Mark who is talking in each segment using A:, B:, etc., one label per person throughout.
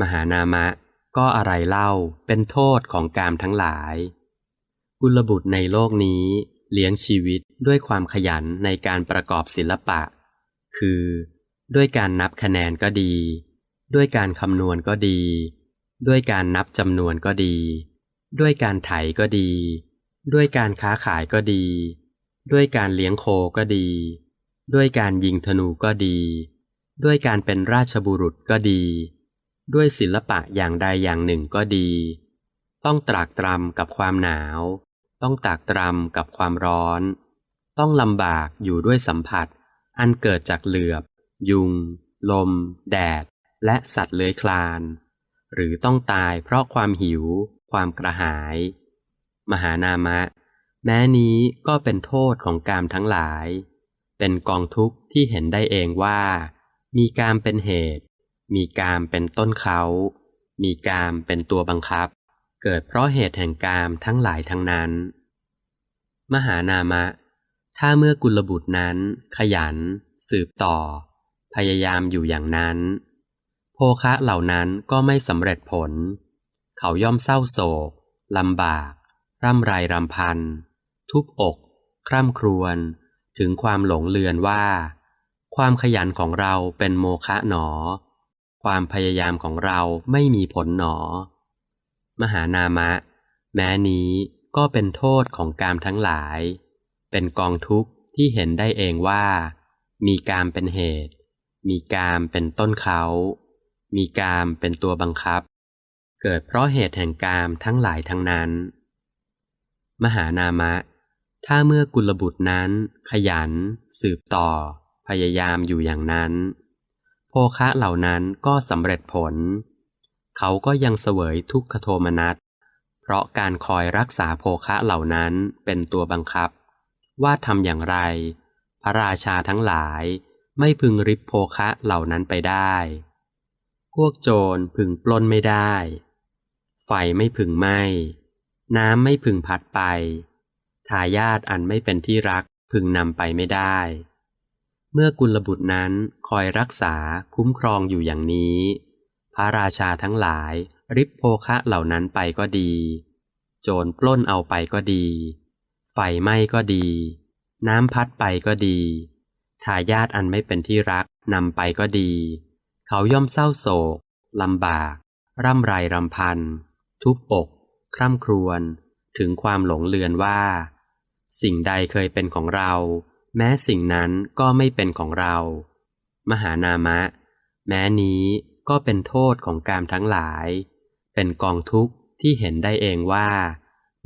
A: มหานามะ ก็อะไรเล่าเป็นโทษของกามทั้งหลาย กุลบุตรในโลกนี้เลี้ยงชีวิตด้วยความขยันในการประกอบศิลปะ คือ ด้วยการนับคะแนนก็ดี ด้วยการคำนวณก็ดี ด้วยการนับจำนวนก็ดี ด้วยการไถก็ดี ด้วยการค้าขายก็ดี ด้วยการเลี้ยงโคก็ดี ด้วยการยิงธนูก็ดี ด้วยการเป็นราชบุรุษก็ดี ด้วยศิลปะอย่างใดอย่างหนึ่งก็ดี ต้องตรากตรำกับความหนาว ต้องตรากตรำกับความร้อน ต้องลำบากอยู่ด้วยสัมผัส อันเกิดจากเหลือบ ยุง ลม แดด และสัตว์เลื้อยคลาน หรือต้องตายเพราะความหิว ความกระหาย มหานามะ แม้นี้ก็เป็นโทษของกามทั้งหลาย เป็นกองทุกข์ที่เห็นได้เองว่า มีกามเป็นเหตุ มีกามเป็นต้นเขา มีกามเป็นตัวบังคับ เกิดเพราะเหตุแห่งกามทั้งหลายทั้งนั้น มหานามะ ถ้าเมื่อกุลบุตรนั้น ขยัน สืบต่อ พยายามอยู่อย่างนั้น โภคะเหล่านั้นก็ไม่สำเร็จผล เขาย่อมเศร้าโศกลำบาก ร่ำไรรำพัน ทุบอกคร่ำครวญถึงความหลงเลือนว่า ความขยันของเราเป็นโมฆะหนอ ความพยายามของเราไม่มีผลหนอ มหานามะ แม้นี้ก็เป็นโทษของกามทั้งหลาย เป็นกองทุกข์ที่เห็นได้เองว่า มีกามเป็นเหตุ มีกามเป็นต้นเขา มีกามเป็นตัวบังคับ เกิดเพราะเหตุแห่งกามทั้งหลายทั้งนั้น มหานามะ ถ้าเมื่อกุลบุตรนั้น ขยัน สืบต่อ พยายามอยู่อย่างนั้น คะเหล่านั้นก็สำเร็จผล เขาก็ยังเสวยทุกขโทมนัส เพราะการคอยรักษาโภคะเหล่านั้นเป็นตัวบังคับ ว่าทำอย่างไร พระราชาทั้งหลายไม่พึงริบโภคะเหล่านั้นไปได้ พวกโจรพึงปล้นไม่ได้ ไฟไม่พึงไหม้ น้ำไม่พึงพัดไป ทายาทอันไม่เป็นที่รักพึงนำไปไม่ได้ เมื่อกุลบุตรนั้นคอยรักษาคุ้มครองอยู่อย่างนี้ พระราชาทั้งหลายริบโภคะเหล่านั้นไปก็ดี โจรปล้นเอาไปก็ดี ไฟไหม้ก็ดี น้ำพัดไปก็ดีทายาทอันไม่เป็นที่รักนำไปก็ดี เขาย่อมเศร้าโศกลำบาก ร่ำไรรำพัน ทุบอก คร่ำครวญถึงความหลงเลือนว่า สิ่งใดเคยเป็นของเรา แม้สิ่งนั้นก็ไม่เป็นของเรา มหานามะ แม้นี้ก็เป็นโทษของกามทั้งหลาย เป็นกองทุกข์ที่เห็นได้เองว่า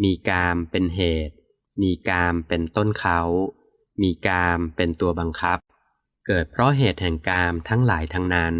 A: มีกามเป็นเหตุ มีกามเป็นต้นเขา มีกามเป็นตัวบังคับ เกิดเพราะเหตุแห่งกามทั้งหลายทั้งนั้น